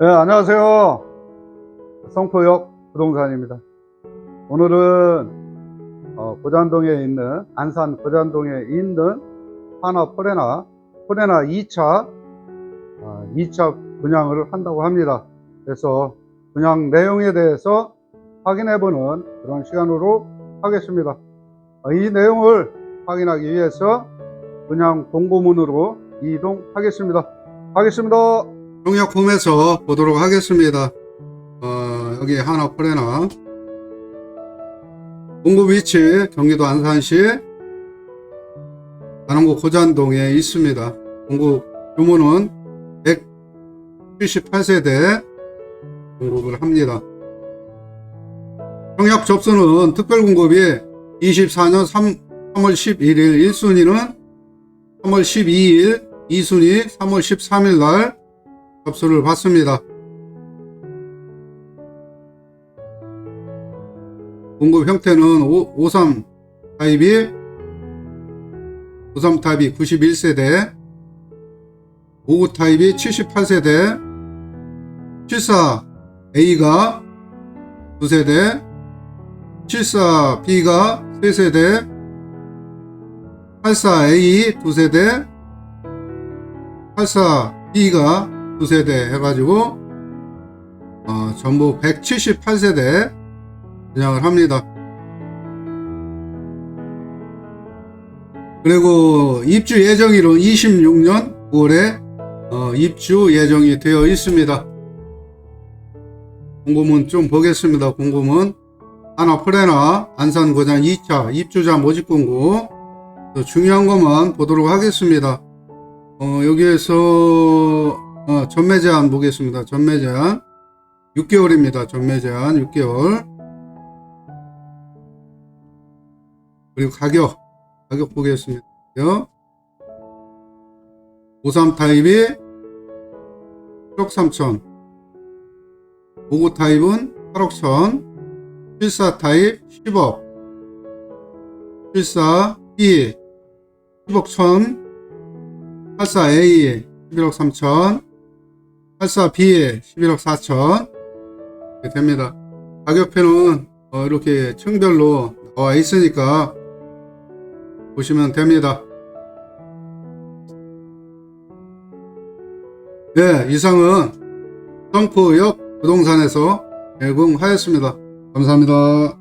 네, 안녕하세요. 성포역 부동산입니다. 오늘은 어, 고잔동에 있는 안산 고잔동에 있는 하나 포레나 포레나 2차 2차 분양을 한다고 합니다. 그래서 분양 내용에 대해서 확인해보는 그런 시간으로 하겠습니다. 어, 이 내용을 확인하기 위해서 분양 공고문으로 이동하겠습니다. 하겠습니다. 용역 홈에서 보도록 하겠습니다. 어, 여기 하나 포레나 공급 위치 경기도 안산시 단원구 고잔동에 있습니다. 공급 규모는 178세대 공급을 합니다. 청약 접수는 특별 공급이 24년 3, 월 11일 1순위는 3월 12일 2순위 3월 13일 날 접수를 받습니다. 공급 형태는 5, 3 타입이 53 타입이 91세대 59 타입이 78세대 74 A가 2세대 74 B가 3세대 84 A 2세대 84 B가 2세대 해가지고 어, 전부 178세대 분양을 합니다. 그리고 입주 예정일은 26년 9월에 어, 입주 예정이 되어 있습니다. 공고문 좀 보겠습니다. 공고문 하나 프레나 안산 고장 2차 입주자 모집 공고 또 중요한 것만 보도록 하겠습니다. 어, 여기에서 어, 전매 제한 보겠습니다. 전매 제한 6개월입니다. 전매 제한 6개월. 그리고 가격. 가격 보겠습니다. 53 타입이 1억 3천. 59 타입은 8억 천. 74 타입 10억. 74 B 10억 천. 84 A 11억 3천 84 B 11억 4천 이렇게 됩니다. 가격표는 어, 이렇게 층별로 나와 있으니까 보시면 됩니다. 네, 이상은 성포역 부동산에서 제공하였습니다. 감사합니다.